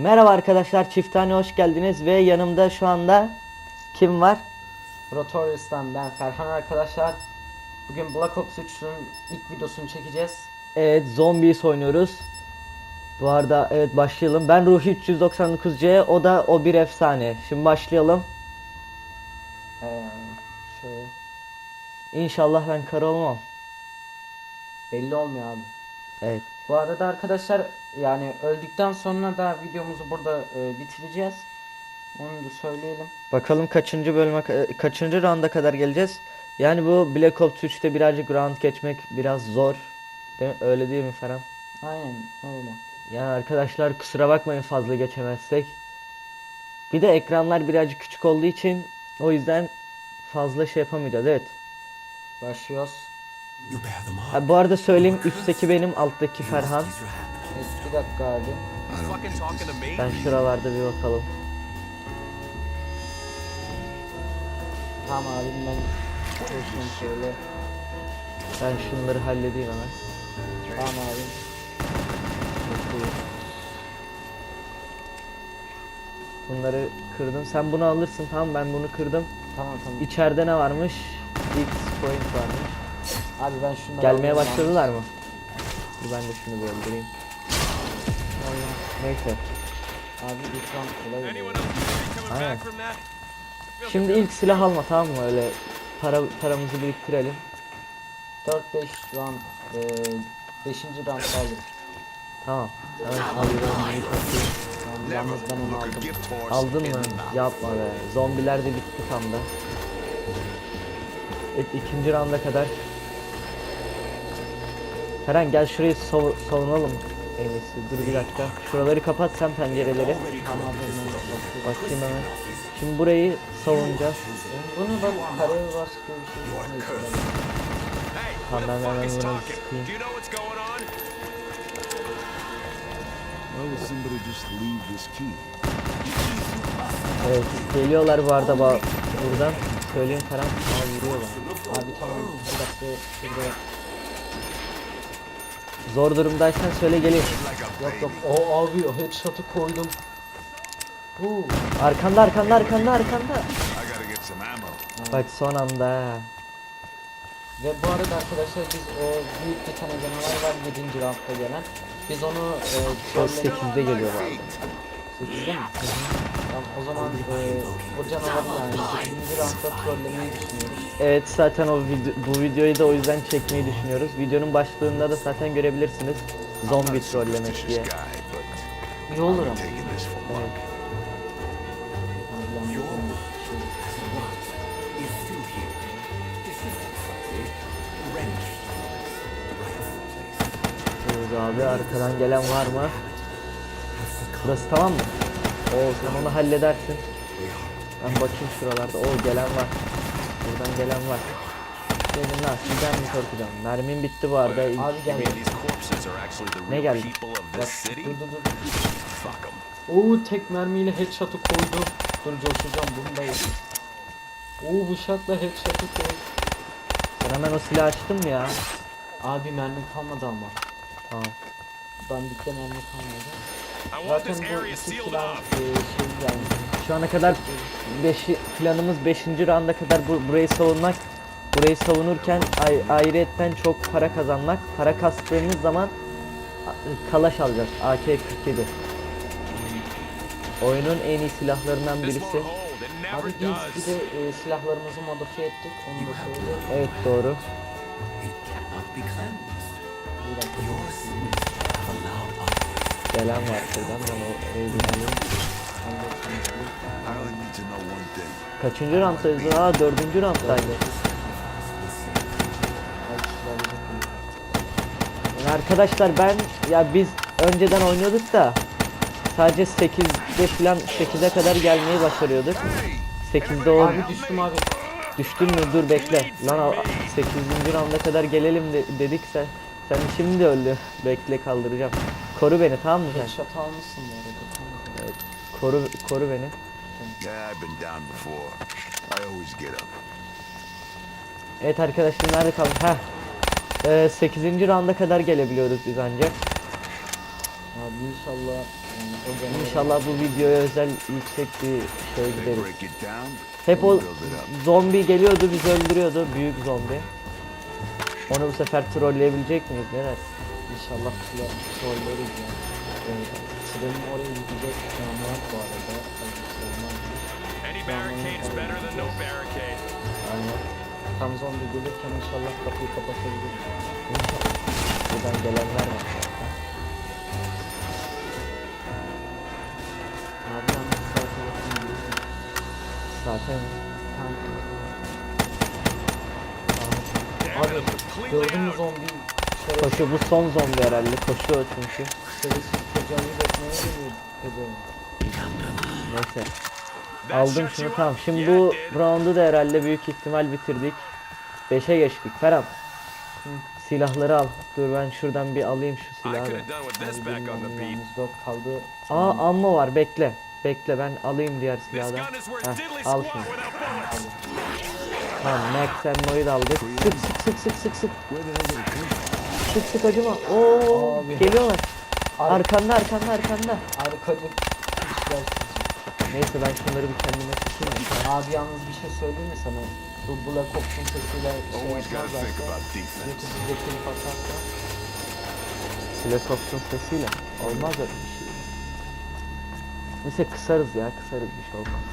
Merhaba arkadaşlar çiftane hoş geldiniz ve yanımda şu anda kim var? Rotorius'tan ben Ferhan arkadaşlar. Bugün Black Ops 3'ün ilk videosunu çekeceğiz. Evet Zombies oynuyoruz. Bu arada evet başlayalım. Ben Ruhi 399C o da o bir efsane. Şimdi başlayalım. Ee, şöyle İnşallah ben kara olmam. belli olmuyor abi. Evet. Bu arada arkadaşlar yani öldükten sonra da videomuzu burada e, bitireceğiz. Onu da söyleyelim. Bakalım kaçıncı bölüme ka- kaçıncı rounda kadar geleceğiz. Yani bu Black Ops 3'te birazcık round geçmek biraz zor. Değil mi? Öyle değil mi Ferhan? Aynen öyle. Yani arkadaşlar kusura bakmayın fazla geçemezsek. Bir de ekranlar birazcık küçük olduğu için o yüzden fazla şey yapamayacağız. Evet. Başlıyoruz. Ha, bu arada söyleyeyim üstteki benim alttaki Ferhan. Bir dakika abi. Ben şuralarda bir bakalım. Tamam abim ben konuşayım şöyle. Ben şunları halledeyim hemen. Tamam abim. Bunları kırdım. Sen bunu alırsın tamam ben bunu kırdım. Tamam tamam. İçeride ne varmış? X point varmış. Abi ben şunları Gelmeye alayım başladılar mı? Dur ben de şunu bir öldüreyim. Neyse. Abi lütfen kolay oluyor. Aynen. Şimdi ilk silah alma tamam mı? Öyle para paramızı biriktirelim. 4-5 round, e, 5. round aldım. Tamam. Hemen alıyorum bunu. Yani yalnız ben onu aldım. Aldın mı? Yapma be. Zombiler de bitti tam da. Evet ikinci rounda kadar. Ferhan gel şurayı sav- savunalım. En iyisi. Dur bir dakika. Şuraları kapat sen pencereleri. Bakayım hemen. Şimdi burayı savunacağız. Bunu bak karaya bas gibi bir şey. Tamam ben hemen bunu sıkayım. Evet geliyorlar bu arada ba- buradan. Söyleyeyim Ferhan. Aa vuruyorlar. Abi tamam bir dakika şurada. Zor durumdaysan söyle geleyim. Yok yok. O abi o headshot'ı koydum. Huu. Arkanda arkanda arkanda arkanda. Bak son anda. Ve bu arada arkadaşlar biz o büyük bir tane canavar var 7. roundda gelen. Biz onu e, O trolle- 8'de geliyor arada. 8'de mi? Tamam o zaman e, o canavarı yani 8. roundda trollemeyi düşünüyoruz. Evet zaten o video, bu videoyu da o yüzden çekmeyi düşünüyoruz. Videonun başlığında da zaten görebilirsiniz. Zombi trollemek diye. İyi olur ama. Evet abi arkadan gelen var mı? Burası tamam mı? Oo sen onu halledersin. Ben bakayım şuralarda. Oo gelen var. Buradan gelen var. Gelin lan sizden mi korkacağım? Mermim bitti bu arada. Abi You geldi. Ne geldi? Bak dur dur dur. Oo tek mermiyle headshot'ı koydu. Dur coşacağım bunu da yedim. Oo bıçakla headshot'ı koy. Sen hemen o silahı açtın mı ya? Abi mermi kalmadı ama. Tamam. Bandikte mermi kalmadı. Zaten bu iki off. e, şey yani. Şu ana kadar beşi, planımız 5. rounda kadar bu, burayı savunmak. Burayı savunurken ay, ayrıyetten çok para kazanmak. Para kastığımız zaman a- kalaş alacağız. AK-47. Oyunun en iyi silahlarından birisi. Abi biz bir de e, silahlarımızı modifiye ettik. Onu da söyleyeyim. Evet doğru. It cannot be cleansed. Bir dakika. Your sins have allowed Gelen var şuradan ben o. Kaçıncı rounddayız? Aa dördüncü rounddaydı. Yani arkadaşlar ben ya biz önceden oynuyorduk da sadece 8'de falan 8'e kadar gelmeyi başarıyorduk. 8'de o Abi düştüm abi. düştün mü dur bekle. Lan 8. rounda kadar gelelim de, dedik sen. Sen şimdi öldü. Bekle kaldıracağım. Koru beni tamam mı sen? Headshot almışsın bu arada. Tamam. Koru koru beni. Yeah, I've been down before. I always get up. Evet arkadaşlar nerede kaldım? Heh. Ee, 8. rounda kadar gelebiliyoruz biz ancak. Abi inşallah Yani o İnşallah bu videoya özel yüksek bir şey gideriz. Hep o zombi geliyordu bizi öldürüyordu büyük zombi. Onu bu sefer trolleyebilecek miyiz ne dersin? İnşallah size trolleriz ya. Evet. Trenin oraya gidecek planı var bu arada. Mı? Any barricade is better than no barricade. Aynen. Tam zombi gelirken inşallah kapıyı kapatabiliriz. Buradan gelenler var. Abi yalnız sağ. Zaten I'm Abi gördün mü out. Koşu bu son zombi herhalde koşuyor çünkü. Neyse. Aldım şunu tamam. Şimdi bu roundu da herhalde büyük ihtimal bitirdik. 5'e geçtik. Ferhat. Silahları al. Dur ben şuradan bir alayım şu silahı. kaldı. Aa ammo var bekle. Bekle ben alayım diğer silahı Heh, al şunu. Tamam Max ammo'yu da aldık. Sık sık sık sık sık sık. Sık sık acıma. Oo Abi. geliyorlar. Abi- Arkanda arkanda arkanda. Arkacı işler Neyse ben şunları bir kendime tutayım. Abi yalnız bir şey söyleyeyim mi sana? Bu Black Ops'un sesiyle şey yapmazlarsa about defense. Götü bize keyif atarsa Black Ops'un sesiyle. Olmaz öyle bir şey. Neyse kısarız ya kısarız bir şey olmaz.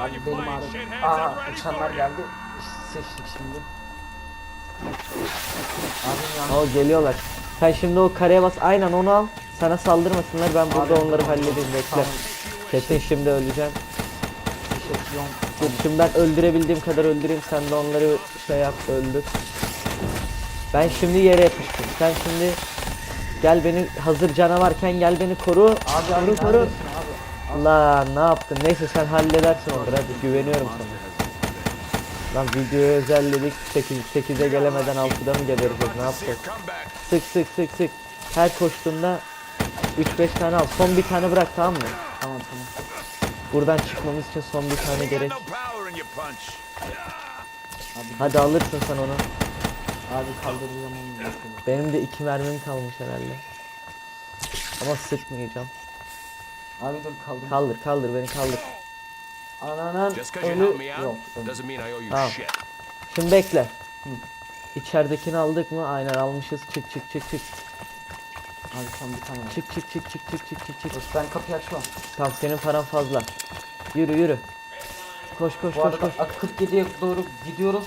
Abi benim ağrım Aa uçanlar geldi Seçtik şimdi O geliyorlar. Sen şimdi o kareye bas. Aynen onu al. Sana saldırmasınlar. Ben burada Abi, onları halledeyim. Bekle. Tamam. Kesin şimdi öleceğim. Dur şimdi ben öldürebildiğim kadar öldüreyim. Sen de onları şey yap öldür. Ben şimdi yere yapıştım. Sen şimdi gel beni hazır canavarken gel beni koru. Abi abi koru koru. neredesin abi? La ne yaptın? Neyse sen halledersin onları. Hadi güveniyorum sana. Lan videoyu özelledik. 8 8'e gelemeden 6'da mı gebereceğiz? Ne yapacağız? Sık sık sık sık. Her koştuğunda 3-5 tane al. Son bir tane bırak tamam mı? Tamam tamam Buradan çıkmamız için son bir tane gerek. Abi, Hadi alırsın sen onu. abi kaldıracağım onu. Benim de iki mermim kalmış herhalde. Ama sıkmayacağım. Abi dur kaldır Kaldır kaldır beni kaldır. Help ölü yok ölü. doesn't mean I owe you Tamam. shit. Şimdi bekle. İçeridekini aldık mı? Aynen almışız. Çık çık çık çık. Abi son bir tane Çık çık çık çık çık çık çık çık. Dur, ben kapıyı açıyorum Tamam senin paran fazla. Yürü yürü. Koş koş Bu koş arada koş. A47'ye doğru gidiyoruz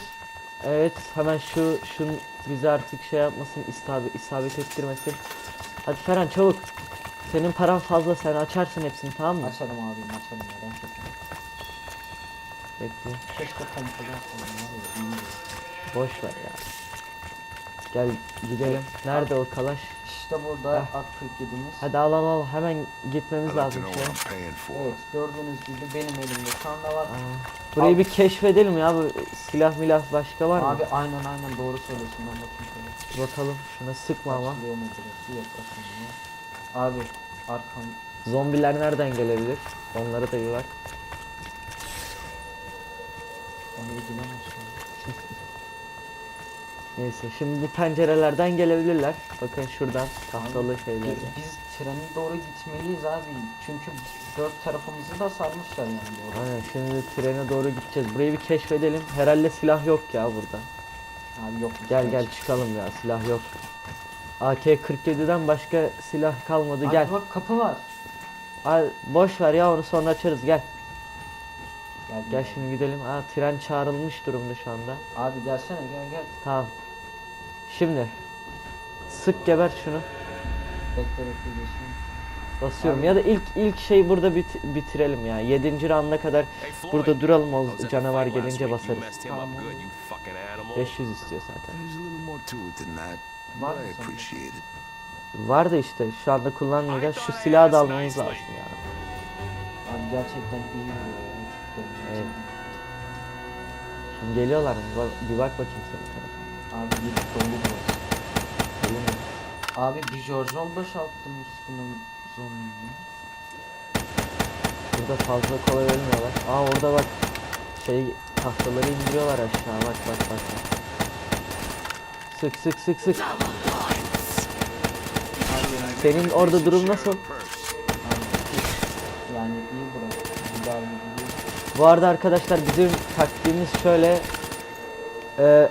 Evet hemen şu şun bizi artık şey yapmasın isabet, isabet ettirmesin. Hadi Ferhan çabuk. Senin paran fazla sen açarsın hepsini tamam mı? Açarım abim açarım ya ben çok Bekle. Keşke pompalı. Boş ver ya. Gel gidelim. Nerede o kalaş? İşte burada A47'miz Hadi al al al hemen gitmemiz lazım şu an. Evet gördüğünüz gibi benim elimde şu anda var Aa, Burayı bir keşfedelim ya bu silah milah başka var mı? Abi aynen aynen doğru söylüyorsun ben bakayım şöyle Bakalım şuna sıkma ama. Abi arkam Zombiler nereden gelebilir? Onlara da bir bak. Onu Neyse şimdi bu pencerelerden gelebilirler. Bakın şuradan tahtalı şeylerden. Biz, biz trene doğru gitmeliyiz abi çünkü dört tarafımızı da sarmışlar yani doğru Aynen şimdi trene doğru gideceğiz. Burayı bir keşfedelim. Herhalde silah yok ya burada. Abi yok Gel gel çıkalım ya silah yok. AK-47'den başka silah kalmadı Abi gel. bak kapı var Al, boş ver ya onu sonra açarız gel. Gel, Gel şimdi gidelim. Aa tren çağrılmış durumda şu anda. Abi gelsene gel gel Tamam. Şimdi sık geber şunu. Bekle bekle geçeyim Basıyorum Abi- ya da ilk ilk şey burada bit- bitirelim ya. 7. rounda kadar burada duralım o canavar gelince basarız. Tamam. good, you fucking animal. 500 istiyor zaten. Var da işte şu anda kullanmayacağız. Şu silahı da almamız lazım ya. Abi gerçekten iyi geliyorlar mı? Bak- Bir bak bakayım senin tarafa. Abi bir dolu burası. Dolu mu? Abi bir Jorjol boşalttım üstüne zombiyi. Burada fazla kolay ölmüyorlar. Aa orada bak şey tahtaları indiriyorlar aşağı. Bak bak bak. bak. Sık sık sık sık. Senin orada durum nasıl? Yani iyi burası. Bu arada arkadaşlar bizim taktiğimiz şöyle. Ee,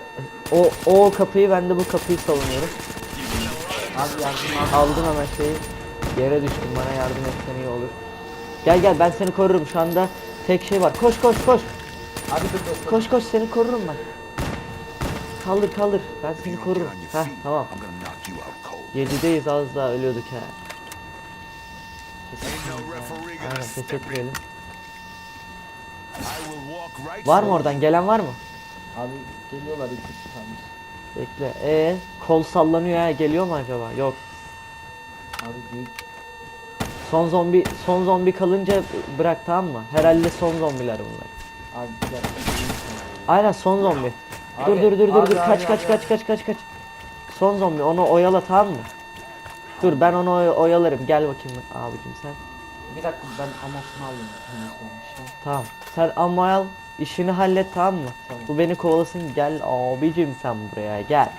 o, o kapıyı ben de bu kapıyı savunuyorum. Abi yardım al. Aldım hemen şeyi. Yere düştüm bana yardım etsen iyi olur. Gel gel ben seni korurum şu anda tek şey var. Koş koş koş. Abi dur dur. Koş koş seni korurum ben. Kaldır kaldır ben seni korurum. Heh tamam. Yedideyiz az daha ölüyorduk he. Gonna Aynen pes etmeyelim. Var mı oradan gelen var mı? Abi geliyorlar iki üç tanesi. Bekle. E kol sallanıyor ha geliyor mu acaba? Yok. Abi büyük. Son zombi son zombi kalınca bırak tamam mı? Herhalde son zombiler bunlar. Abi bir dakika. Aynen son zombi. dur Abi, dur dur dur abi, dur abi, kaç abi, kaç abi. kaç kaç kaç kaç. Son zombi onu oyala tamam mı? Dur ben onu oy- oyalarım. Gel bakayım abicim sen. Bir dakika ben amosunu alayım. Tamam. Sen amma al işini hallet tamam mı? Tamam. Bu beni kovalasın gel abicim sen buraya gel.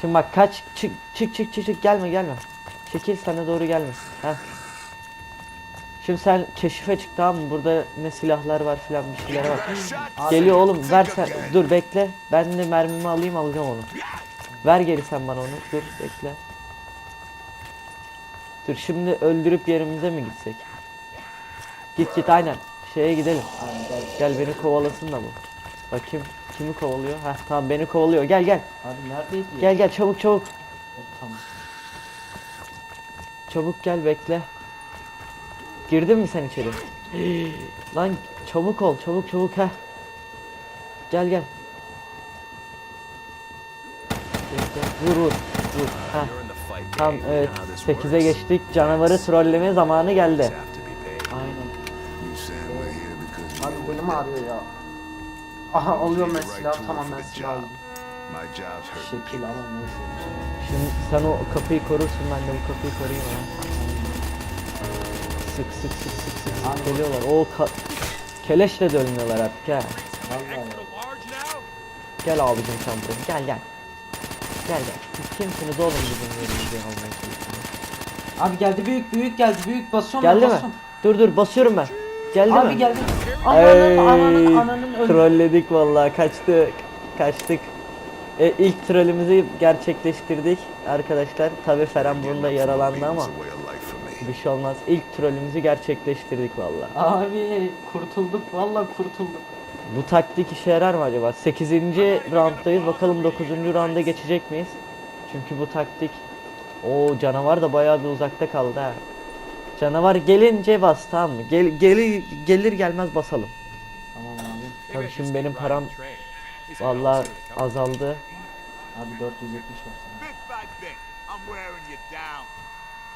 Şimdi bak kaç çık çık çık çık çık gelme gelme. Çekil sana doğru gelme. Heh. Şimdi sen keşife çık tamam mı? Burada ne silahlar var filan bir şeyler var. Geliyor oğlum ver sen. Dur bekle. Ben de mermimi alayım alacağım onu. Ver geri sen bana onu. Dur bekle. Dur şimdi öldürüp yerimize mi gitsek? Git git aynen. Şeye gidelim. Abi gel. Gel beni kovalasın da bu. Bakayım kimi kovalıyor? Heh tamam beni kovalıyor. Gel gel. Abi neredeydi? ya? Gel gel çabuk çabuk. Evet, Tamam. Çabuk gel bekle. Girdin mi sen içeri? Lan çabuk ol çabuk çabuk ha. Gel gel. Bekle. Vur vur. Vur. Heh. You evet. know how this 8'e works. geçtik. Canavarı trolleme zamanı geldi. Aynen. Abi benim ağrıyor ya. Aha alıyorum ben silahı tamam ben for the silah job. aldım. Şekil ama neyse. Şimdi sen o kapıyı korursun ben de bu kapıyı koruyayım ha. Sık sık sık sık sık sık geliyorlar. O ka- keleşle de ölmüyorlar artık ha. Vallahi ya. Gel abicim sen buraya. Gel gel. Gel gel. Siz kimsiniz oğlum bizim yerimizi almaya çalışıyorsunuz? Abi geldi büyük büyük geldi büyük basıyorum Geldi mi? basıyorum. Dur dur basıyorum ben. Geldi Abi mi? geldi. Ananın ananın ananın öldü. Trolledik vallahi kaçtık. Kaçtık. E, ilk trollümüzü gerçekleştirdik arkadaşlar. Tabi Ferhan bunda yaralandı ama bir şey olmaz. İlk trollümüzü gerçekleştirdik vallahi. Abi kurtulduk vallahi kurtulduk. Bu taktik işe yarar mı acaba? 8. rounddayız. Bakalım 9. rounda geçecek miyiz? Çünkü bu taktik o canavar da bayağı bir uzakta kaldı ha. Canavar gelince bas tamam mı? Gel, gelir, gelir gelmez basalım. Tamam abi. Tabii şimdi benim param vallahi azaldı. Abi 470 var sana.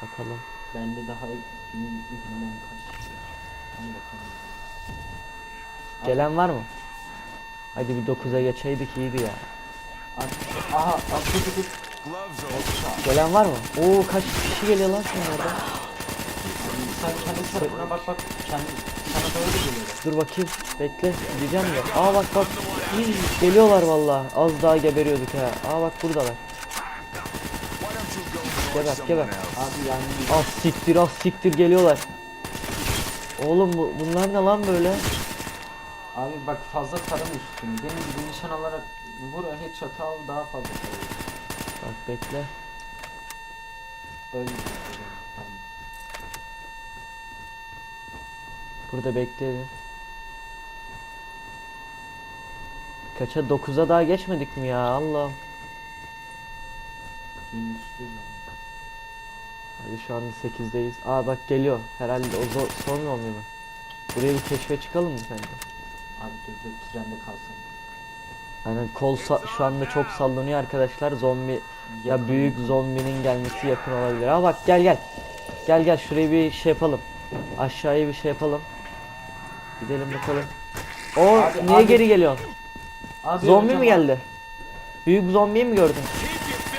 Bakalım. Bende daha bilmem kaç. Hadi bakalım. Gelen var mı? Hadi bir 9'a geçeydik iyiydi ya. Aha on. Gelen var mı? Oo kaç kişi geliyor lan şimdi orada? Sen kendi tarafına bak bak. Kendi sana doğru geliyorlar. Dur bakayım. Bekle. Gideceğim de. Aa bak bak. Hii, Geliyorlar vallahi. Az daha geberiyorduk ha. Aa bak buradalar. Geber, geber. Abi yani Az siktir az siktir geliyorlar. Oğlum bu, bunlar ne lan böyle? Abi bak fazla üstünü. Benim gibi nişan alarak vur headshot al daha fazla tarım. Bak bekle. Tamam. Burada bekleyelim. Kaça 9'a daha geçmedik mi ya abi. Hadi şu anda 8'deyiz. Aa bak geliyor. Herhalde o zo- son zombi mi? Buraya bir keşfe çıkalım mı sence? Abi dur dur trende kalsın. Aynen kol sa- şu anda çok sallanıyor arkadaşlar. Zombi ya büyük zombinin gelmesi yakın olabilir. Aa bak gel gel. Gel gel şurayı bir şey yapalım. Aşağıya bir şey yapalım. Gidelim bakalım. O Abi, niye abi. geri geliyorsun? Abi Zombi mi geldi? Büyük zombiyi mi gördün?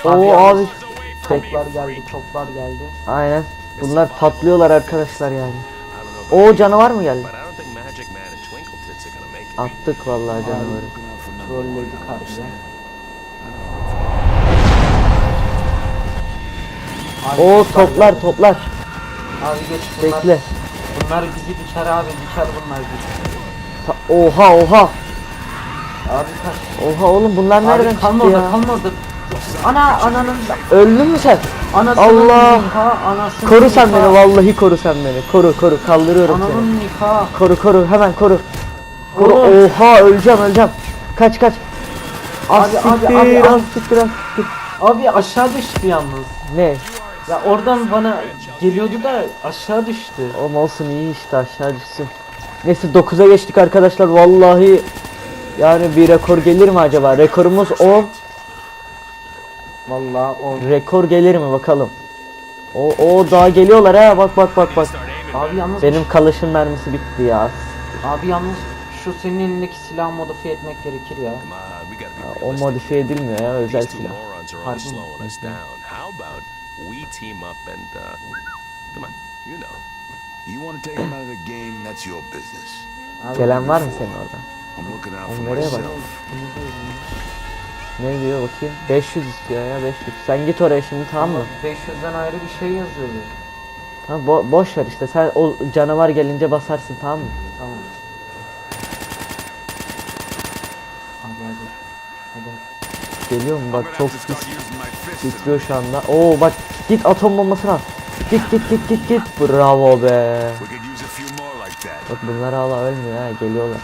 Oo abi. Toplar geldi toplar geldi. Aynen. Bunlar patlıyorlar arkadaşlar yani. O canavar mı geldi? Attık vallahi canavarı. Trolledik harbiden. Abi O toplar toplar. Abi geç bunlar. Bekle. Bunlar bizi diker abi diker bunlar bizi. Ta- Oha oha. Abi kaç. Oha oğlum bunlar nereden Abi çıktı kalma orada ya? kalma orada. Ana ananın Öldün mü sen? anasının Allah! nikahı anasının Koru sen nikahı, beni vallahi koru sen beni. Koru koru kaldırıyorum seni. Ananın nikahı. Koru koru hemen koru. Oğlum. oha öleceğim öleceğim. Kaç kaç. Az Abi, abi, siktir, abi, abi. siktir, az siktir. Abi aşağı düştü yalnız. Ne? Ya oradan bana geliyordu da aşağı düştü. Oğlum olsun iyi işte aşağı düşsün. Neyse 9'a geçtik arkadaşlar vallahi yani bir rekor gelir mi acaba? Rekorumuz 10. Vallahi o. Rekor gelir mi bakalım. O o daha geliyorlar ha bak bak bak bak. Abi yalnız Benim kalaşın mermisi bitti ya. abi yalnız şu senin elindeki silahı modifiye etmek gerekir ya. Be O modifiye edilmiyor ya özel silah. up and, uh, come on, you know. You want to take him out of the game? That's your business. Abi, Gelen var mı senin orada? Oğlum nereye bak? Ne diyor bakayım? 500 istiyor ya 500. Sen git oraya şimdi tamam mı? 500'den ayrı bir şey yazıyordu. Tamam bo- boş ver işte sen o canavar gelince basarsın tamam mı? Tamam. Abi hadi. Hadi. Geliyor mu bak çok pis titriyor şu anda. Oo bak git atom bombasını al. Git git git git git. Bravo be. Bak bunlar hala ölmüyor ha geliyorlar.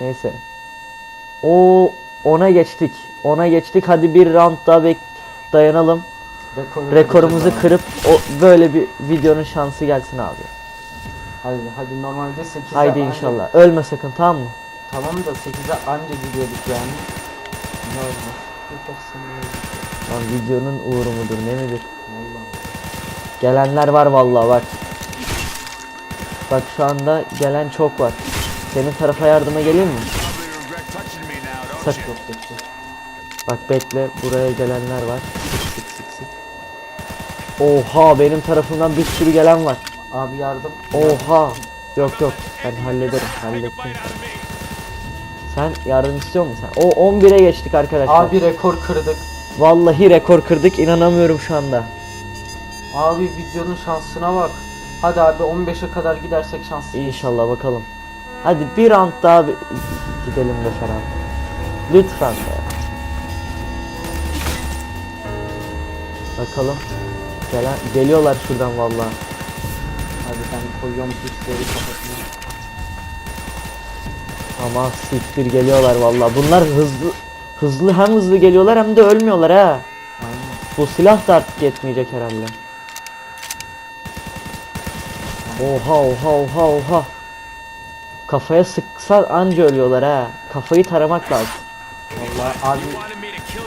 Neyse. O ona geçtik. Ona geçtik. Hadi bir round daha bek dayanalım. Rekoru Rekorumuzu kırıp o böyle bir videonun şansı gelsin abi. Hadi hadi normalde 8'e Haydi inşallah. Ölme sakın tamam mı? Tamam da 8'e anca gidiyorduk yani. Ne oldu? Yaparsın ya. Lan videonun uğru mudur ne midir? Vallahi. Gelenler var vallahi bak. Bak şu anda gelen çok var. Senin tarafa yardıma geleyim mi? Sak-? Yok yok. Bak bekle buraya gelenler var. Sık sık sık sık. Oha benim tarafımdan bir sürü gelen var. Abi yardım. Oha. Yok yok ben hallederim hallettim. Sen yardım istiyor musun sen? O 11'e geçtik arkadaşlar. Abi rekor kırdık. Vallahi rekor kırdık inanamıyorum şu anda. Abi videonun şansına bak. Hadi abi 15'e kadar gidersek şanslı. İnşallah bakalım. Hadi bir round daha bir- gidelim be Ferhan. Lütfen be. Bakalım. Gelen, geliyorlar şuradan vallahi. Hadi ben koyuyorum pisleri kafasına. Ama siktir geliyorlar vallahi. Bunlar hızlı hızlı hem hızlı geliyorlar hem de ölmüyorlar ha. Aynen. Bu silah da artık yetmeyecek herhalde. Oha oha oha oha. Kafaya sıksa anca ölüyorlar ha. Kafayı taramak lazım. Vallahi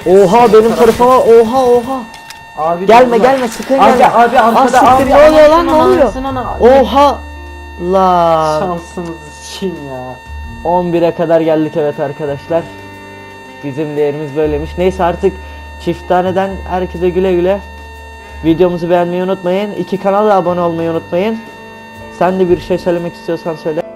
abi. Oha benim tarafıma oha oha. abi Gelme durdular. gelme sıkın Abi gelme. abi arkada Ah, abi ne oluyor lan ne oluyor? Oha. La. Şansımızı sikeyim ya. 11'e kadar geldik evet arkadaşlar. Bizim değerimiz böylemiş. Neyse artık çifthaneden herkese güle güle. Videomuzu beğenmeyi unutmayın. İki kanala abone olmayı unutmayın. Sen de bir şey söylemek istiyorsan söyle.